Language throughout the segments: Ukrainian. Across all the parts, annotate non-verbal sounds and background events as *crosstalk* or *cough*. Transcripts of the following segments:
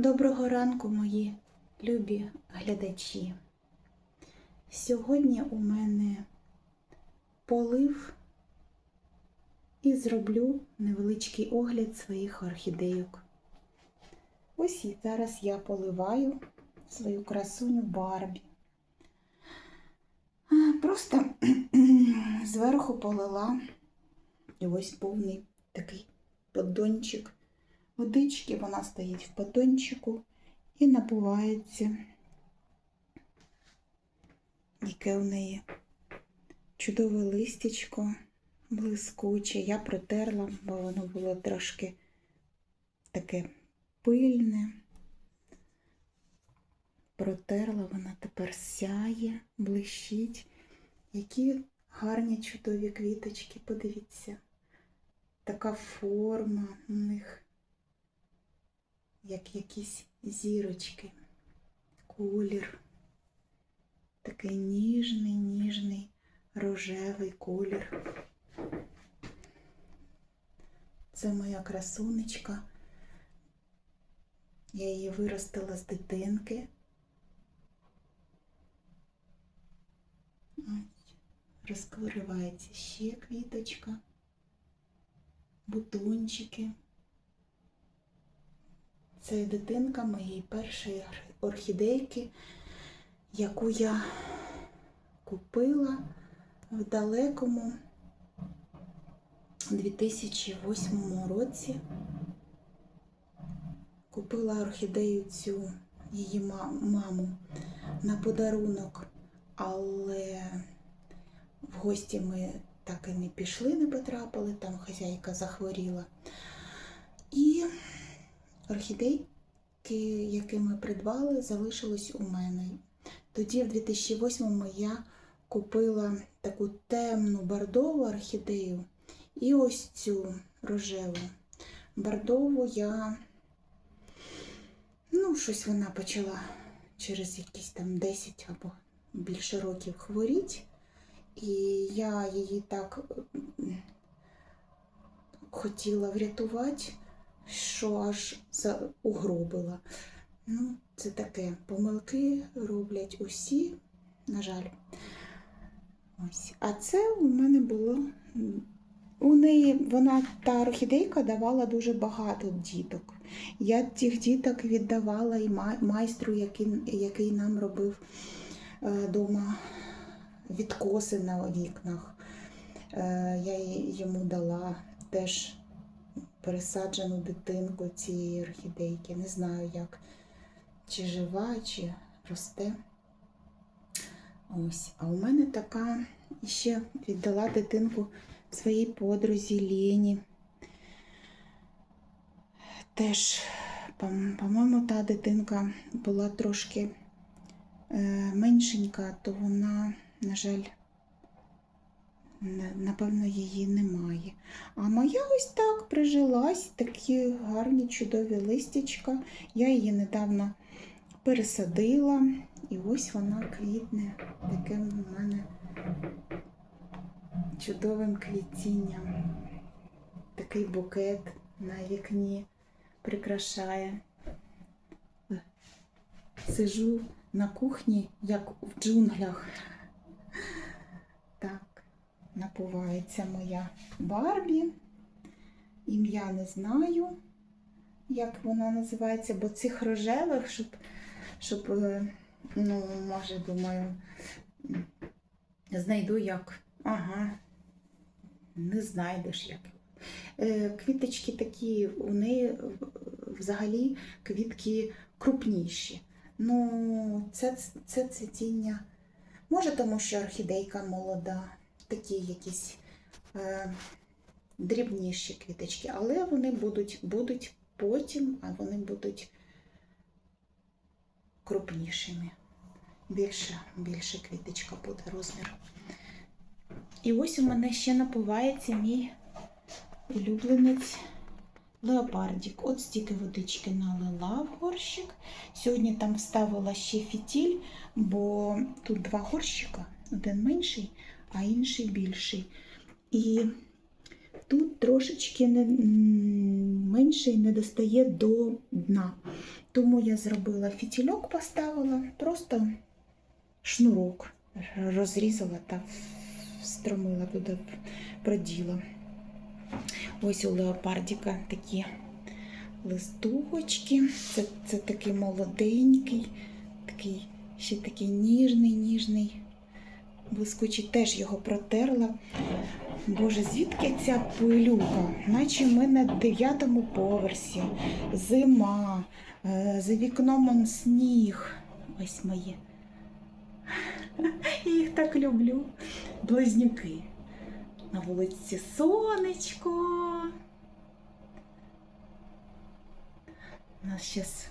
Доброго ранку, мої любі глядачі. Сьогодні у мене полив і зроблю невеличкий огляд своїх орхідейок. Ось і зараз я поливаю свою красуню Барбі. Просто *clears throat* зверху полила і ось повний такий поддончик водички, вона стоїть в поддончику і напувається, яке у неї чудове листячко блискуче. Я протерла, бо воно було трошки таке пильне. Протерла, вона тепер сяє, блищить. Які гарні чудові квіточки, подивіться. Така форма у них, як якісь зірочки, колір. Такий ніжний, ніжний рожевий колір. Це моя красунечка. Я її виростила з дитинки. Розкривається ще квіточка, бутончики. Це дитинка моєї першої орхідейки, яку я купила в далекому 2008 році. Купила орхідею цю її маму на подарунок, але в гості ми так і не пішли, не потрапили, там хазяйка захворіла. І орхідейки, які ми придбали, залишились у мене. Тоді, в 2008-му, я купила таку темну бордову орхідею і ось цю рожеву. Бордову я, ну, щось вона почала через якісь там 10 або більше років хворіти. І я її так хотіла врятувати, що аж угробила. Ну, це таке помилки роблять усі, на жаль. Ось. А це у мене було. У неї вона та орхідейка давала дуже багато діток. Я тих діток віддавала і майстру, який, який нам робив вдома відкоси на вікнах. Я йому дала теж пересаджену дитинку цієї орхідейки. Не знаю, як чи жива, чи росте. Ось. А у мене така ще віддала дитинку своїй подрузі Лені. Теж, по-моєму, та дитинка була трошки меншенька, то вона, на жаль, напевно, її немає. А моя ось так прижилась, такі гарні чудові листячка. Я її недавно пересадила, і ось вона квітне таким у мене чудовим квітінням. Такий букет на вікні прикрашає. Сижу на кухні, як в джунглях. Так, напувається моя Барбі. Ім'я не знаю, як вона називається, бо цих рожевих, щоб, щоб ну, може, думаю, знайду як. Ага, не знайдеш як. Квіточки такі, неї взагалі квітки крупніші. Ну, це це цвітіння. Може, тому що орхідейка молода, такі якісь е, дрібніші квіточки, але вони будуть будуть потім, а вони будуть крупнішими. Більше, більше квіточка буде розмір. І ось у мене ще напувається мій улюбленець леопардік. От стільки водички налила в горщик. Сьогодні там вставила ще фітіль, бо тут два горщика, один менший, а інший більший. І тут трошечки не, менший не достає до дна. Тому я зробила фітільок, поставила, просто шнурок розрізала та встромила туди, проділа. Ось у леопардіка такі листочки. Це, це такий молоденький, такий, ще такий ніжний, ніжний, блискучий. Теж його протерла. Боже, звідки ця пилюка? Наче ми на дев'ятому поверсі. Зима, е, за вікном сніг. Ось мої. Я їх так люблю. Близнюки. На вулиці сонечко. У нас зараз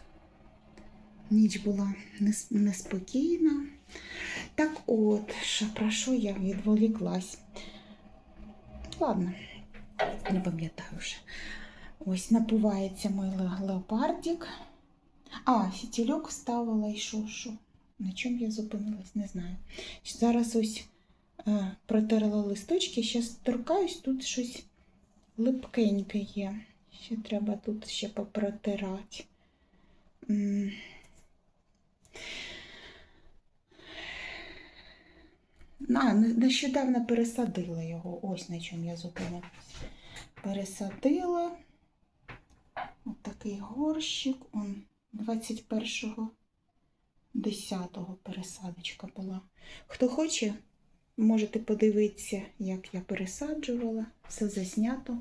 ніч була нес- неспокійна. Так от, що, про що я відволіклась? Ладно, не пам'ятаю вже. Ось напувається мій ле- леопардик. А, фітільок вставила і що, що? На чому я зупинилась, не знаю. Зараз ось е, протерла листочки, зараз торкаюсь, тут щось липкеньке є. Ще треба тут ще попротирати. М. А, нещодавно пересадила його. Ось на чому я зупинилась. Пересадила. Ось такий горщик. Он 21-го 10-го пересадочка була. Хто хоче, можете подивитися, як я пересаджувала. Все заснято.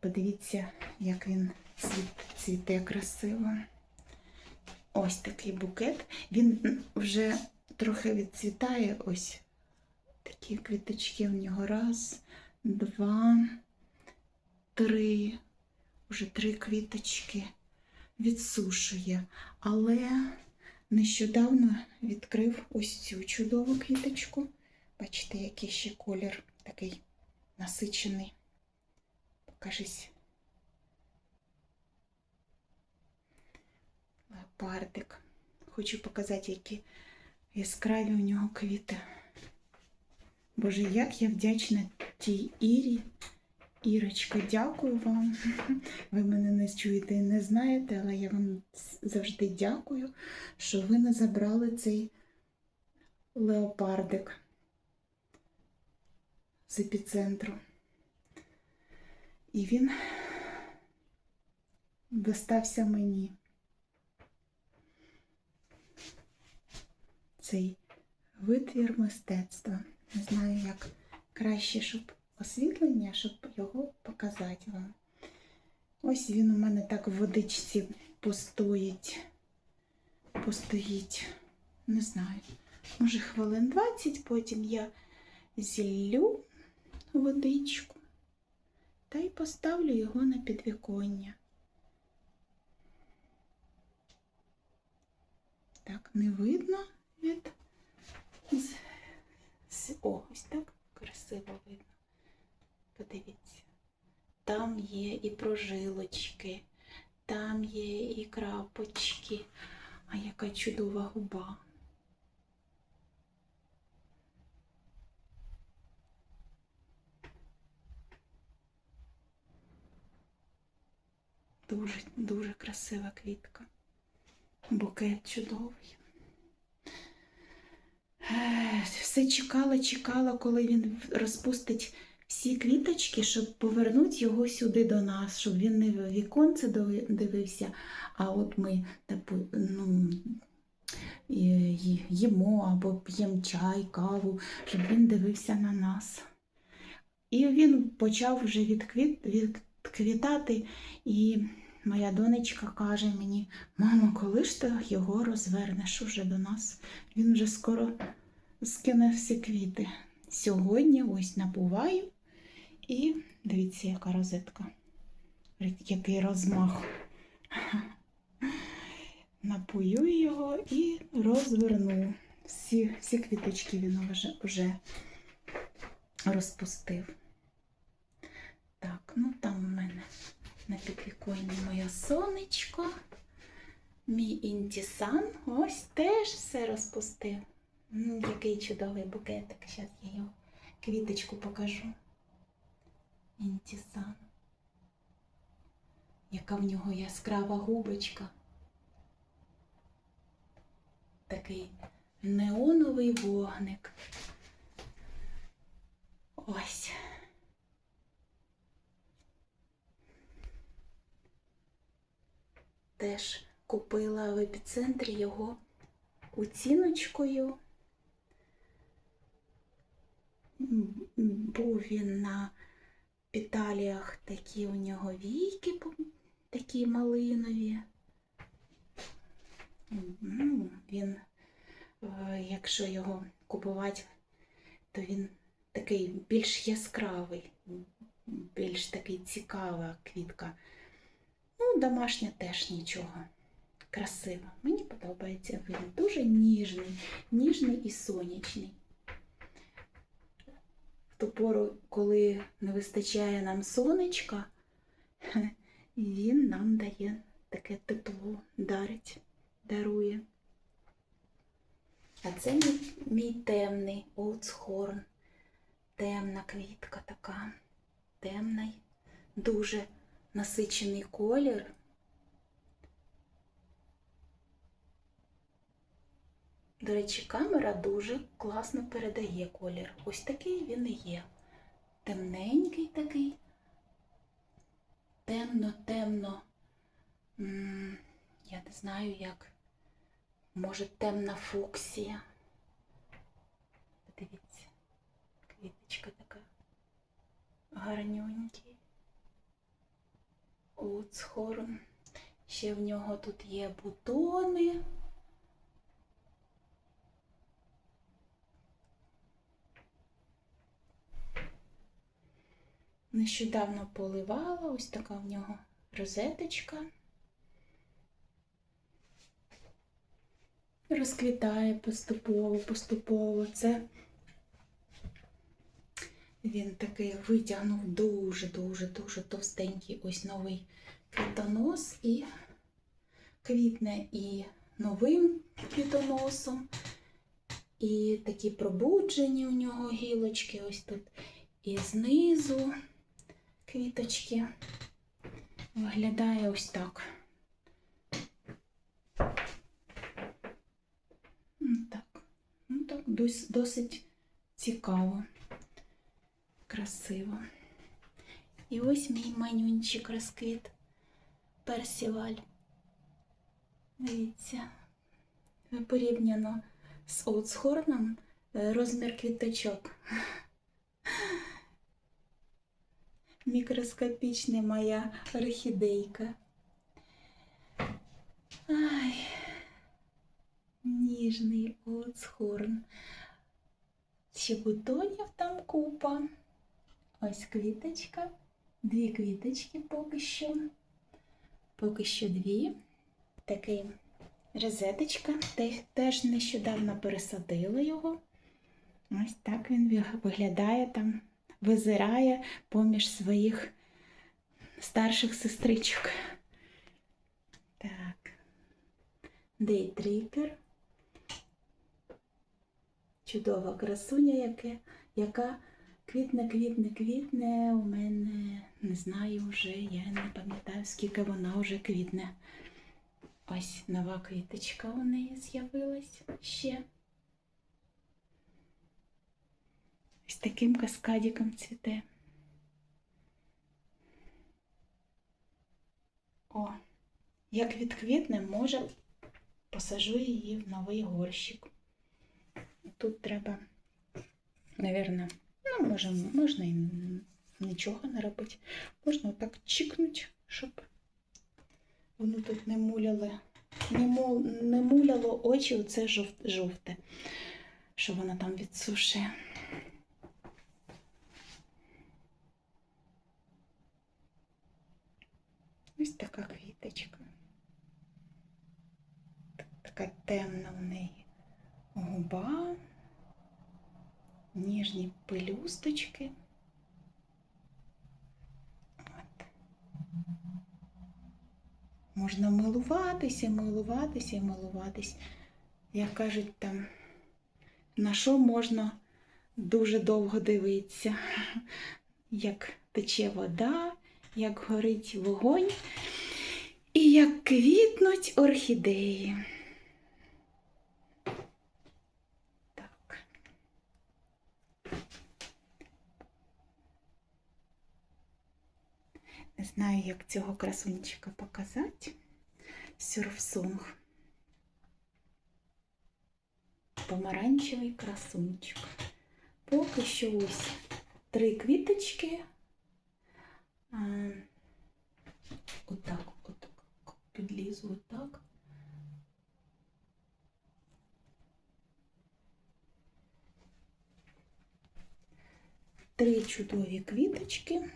Подивіться, як він цвіте красиво. Ось такий букет. Він вже трохи відцвітає. Ось такі квіточки в нього. Раз, два, три. Уже три квіточки відсушує. Але нещодавно відкрив ось цю чудову квіточку. Бачите, який ще колір такий насичений. Покажись. Леопардик. Хочу показати, які яскраві у нього квіти. Боже, як я вдячна тій Ірі. Ірочка, дякую вам. *laughs* Ви мене не чуєте і не знаєте, але я вам завжди дякую, що ви не забрали цей леопардик з епіцентру. І він достався мені. Цей витвір мистецтва. Не знаю, як краще, щоб освітлення, щоб його показати вам. Ось він у мене так в водичці постоїть. Постоїть, не знаю, може хвилин 20, потім я зіллю водичку та й поставлю його на підвіконня. Так, не видно від. О, ось так красиво видно. Подивіться. Там є і прожилочки, там є і крапочки. А яка чудова губа. Дуже, дуже красива квітка. Букет чудовий. Все чекала, чекала, коли він розпустить всі квіточки, щоб повернути його сюди до нас, щоб він не в віконце дивився, а от ми типу, ну, їмо або п'ємо чай, каву, щоб він дивився на нас. І він почав вже відквіт, відквітати, і моя донечка каже мені, мамо, коли ж ти його розвернеш уже до нас? Він вже скоро скине всі квіти. Сьогодні ось набуваю і дивіться, яка розетка. Який розмах. *laughs* Напою його і розверну. Всі, всі квіточки він вже, вже розпустив. Так, ну там у мене на підвіконні моє сонечко. Мій інтісан ось теж все розпустив. Який чудовий букетик. Зараз я його квіточку покажу. Інтісан. Яка в нього яскрава губочка. такий неоновий вогник. Ось. Теж купила в епіцентрі його оціночкою. Був він на піталіях, такі у нього війки, такі малинові. Ну, Він, е, якщо його купувати, то він такий більш яскравий, більш такий цікава квітка. Ну, домашня теж нічого. Красиво. Мені подобається він дуже ніжний, ніжний і сонячний. В ту пору, коли не вистачає нам сонечка, *laughs* він нам дає таке тепло, дарить, дарує. А це мій, мій темний Оуцхорн. Темна квітка така, темний, дуже насичений колір. До речі, камера дуже класно передає колір. Ось такий він і є. Темненький такий. Темно-темно. Я не знаю, як. Може, темна фуксія. Подивіться, квіточка така гарнюнький. Оуцхорн. Ще в нього тут є бутони. Нещодавно поливала, ось така в нього розеточка. Розквітає поступово, поступово. Це він такий витягнув дуже-дуже дуже товстенький ось новий квітонос і квітне і новим квітоносом, і такі пробуджені у нього гілочки ось тут. І знизу квіточки виглядає ось так. Ну, Так, ну так, досить цікаво, красиво. І ось мій манюнчик розквіт персіваль. Дивіться, порівняно з Оуцхорном е, розмір квіточок. Мікроскопічна моя орхідейка. Ай, ніжний оцхорн. Ще бутонів там купа. Ось квіточка. Дві квіточки поки що. Поки що дві. Такий розеточка. Теж нещодавно пересадила його. Ось так він виглядає там, визирає поміж своїх старших сестричок. Так. Дейтріпер. Чудова красуня, яке, яка квітне, квітне, квітне. У мене не знаю вже, я не пам'ятаю, скільки вона вже квітне. Ось нова квіточка у неї з'явилась ще. Ось таким каскадиком цвіте. О, як відквітне, може, посажу її в новий горщик. Тут треба, навірно, ну, може, можна і нічого не робити. Можна отак чікнути, щоб воно тут не муляло, не, мул, не муляло очі, оце жовте, що воно там відсушує. Ось така квіточка. Така темна в неї губа, ніжні пелюсточки. От. Можна милуватися, милуватися і милуватись. Як кажуть там, на що можна дуже довго дивитися, як тече вода, як горить вогонь і як квітнуть орхідеї. Не знаю, як цього красунчика показати. Сюрфсонг. Помаранчевий красунчик. Поки що ось три квіточки. А, отак, отак, підлізу отак. Три чудові квіточки.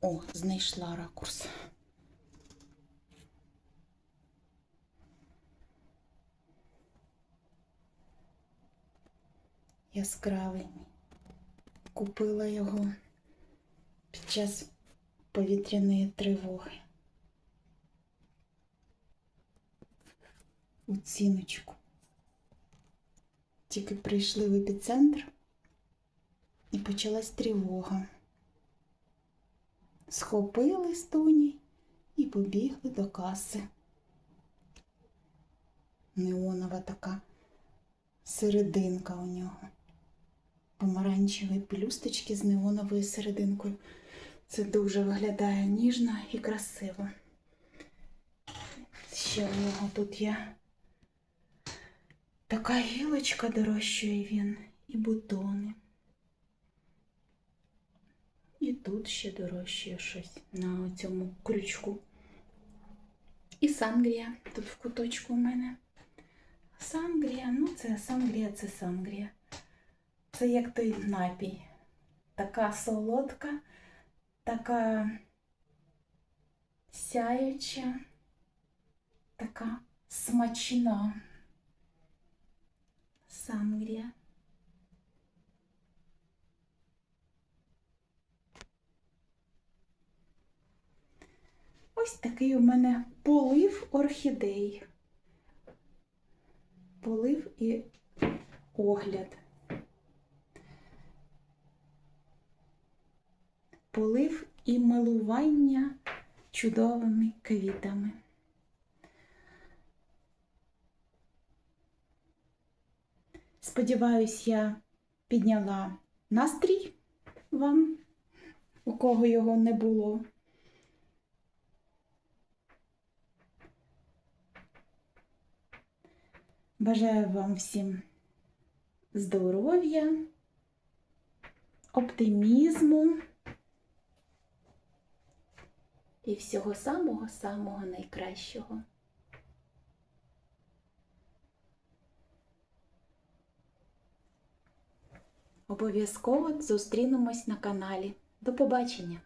О, знайшла ракурс. Яскравий. Купила його під час повітряної тривоги. Оціночку. Тільки прийшли в епіцентр і почалась тривога. Схопили з і побігли до каси. Неонова така серединка у нього. Помаранчеві плюсточки з неоновою серединкою. Це дуже виглядає ніжно і красиво. Ще у нього тут є така гілочка дорощує він і бутони. І тут ще дорожчає щось на цьому крючку. І сангрія тут в куточку у мене. Сангрія, ну це сангрія, це сангрія. Це як той напій. Така солодка, така сяюча, така смачна. Сангрія. Ось такий у мене полив орхідей. Полив і огляд. Полив і милування чудовими квітами. Сподіваюсь, я підняла настрій вам, у кого його не було. Бажаю вам всім здоров'я, оптимізму і всього самого-самого найкращого. Обов'язково зустрінемось на каналі. До побачення!